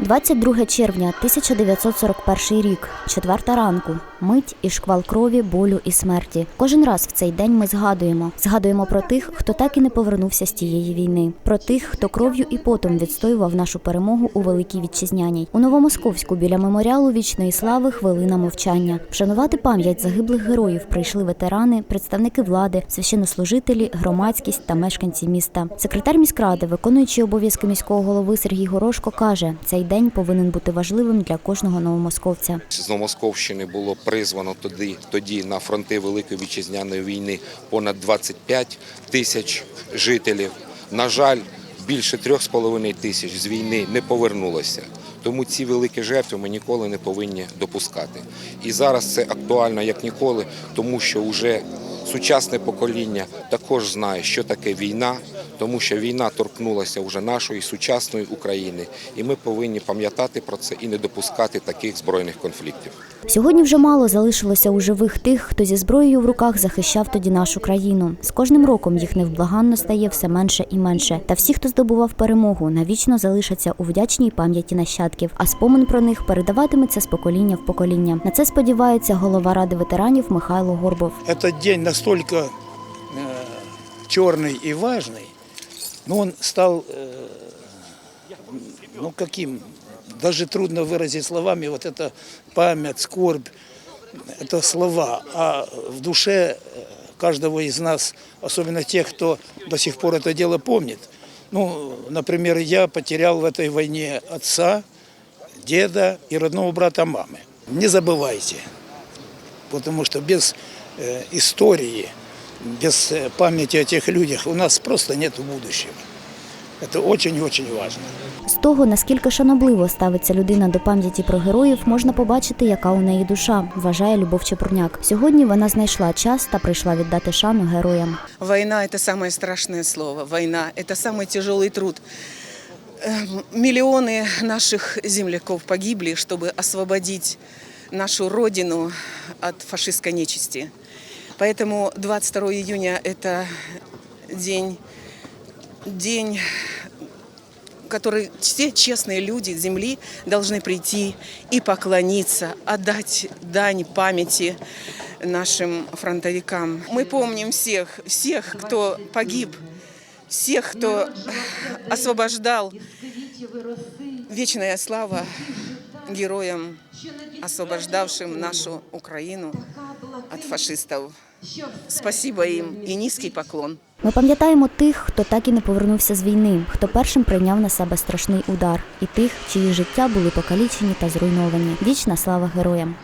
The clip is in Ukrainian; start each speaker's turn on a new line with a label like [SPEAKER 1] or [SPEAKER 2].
[SPEAKER 1] 22 червня 1941 рік, четверта ранку. Мить і шквал крові, болю і смерті. Кожен раз в цей день ми згадуємо. Згадуємо про тих, хто так і не повернувся з тієї війни. Про тих, хто кров'ю і потом відстоював нашу перемогу у великій вітчизняній. У Новомосковську біля меморіалу вічної слави хвилина мовчання. Вшанувати пам'ять загиблих героїв прийшли ветерани, представники влади, священнослужителі, громадськість та мешканці міста. Секретар міськради, виконуючий обов'язки міського голови Сергій Горошко, каже, цей день повинен бути важливим для кожного новомосковця.
[SPEAKER 2] З Новомосковщини було призвано тоді, тоді на фронти Великої вітчизняної війни понад 25 тисяч жителів. На жаль, більше 3,5 тисяч з війни не повернулося. Тому ці великі жертви ми ніколи не повинні допускати. І зараз це актуально як ніколи, тому що вже сучасне покоління також знає, що таке війна, тому що війна торкнулася вже нашої сучасної України, і ми повинні пам'ятати про це і не допускати таких збройних конфліктів.
[SPEAKER 1] Сьогодні вже мало залишилося у живих тих, хто зі зброєю в руках захищав тоді нашу країну. З кожним роком їх невблаганно стає все менше і менше. Та всі, хто здобував перемогу, навічно залишаться у вдячній пам'яті нащадків, а спомин про них передаватиметься з покоління в покоління. На це сподівається голова ради ветеранів Михайло Горбов.
[SPEAKER 3] Этот день настолько э, черный и важный, но он стал, э, ну каким, даже трудно выразить словами, вот это память, скорбь, это слова, а в душе э, каждого из нас, особенно тех, кто до сих пор это дело помнит. Ну, например, я потерял в этой войне отца, деда и родного брата мамы. Не забывайте, потому что без э, истории, без э, памяти о тех людях у нас просто нет будущего. Это очень-очень важно.
[SPEAKER 1] З того, наскільки шанобливо ставиться людина до пам'яті про героїв, можна побачити, яка у неї душа, вважає Любов Чепурняк. Сьогодні вона знайшла час та прийшла віддати шану героям.
[SPEAKER 4] Война – это самое страшное слово. Война – это самый тяжелый труд. Эм, Миллионы наших земляков погибли, чтобы освободить нашу родину от фашистской нечисти. Поэтому 22 июня – это день, день, который все честные люди земли должны прийти и поклониться, отдать дань памяти нашим фронтовикам. Мы помним всех, всех, кто погиб, всех, кто освобождал. Вечная слава героям, освобождавшим нашу Україну від фашистів. Спасибо їм і низький поклон.
[SPEAKER 1] Ми пам'ятаємо тих, хто так і не повернувся з війни, хто першим прийняв на себе страшний удар, і тих, чиї життя були покалічені та зруйновані. Вічна слава героям.